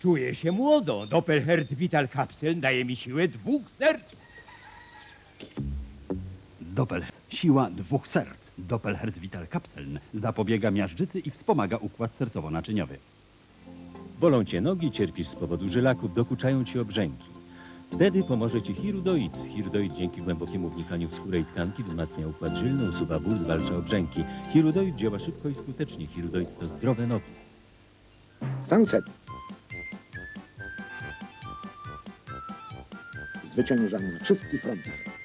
Czuję się młodo. Doppelherz Vital Kapsel daje mi siłę dwóch serc. Doppelherz. Siła dwóch serc. Doppelherz Vital Kapseln zapobiega miażdżycy i wspomaga układ sercowo-naczyniowy. Bolą cię nogi, cierpisz z powodu żylaków, dokuczają ci obrzęki. Wtedy pomoże ci hirudoid. Hirudoid dzięki głębokiemu wnikaniu w skórę i tkanki wzmacnia układ żylny, usuwa ból, zwalcza obrzęki. Hirudoid działa szybko i skutecznie. Hirudoid to zdrowe nogi. Sunset. zwyciężamy na wszystkich frontach.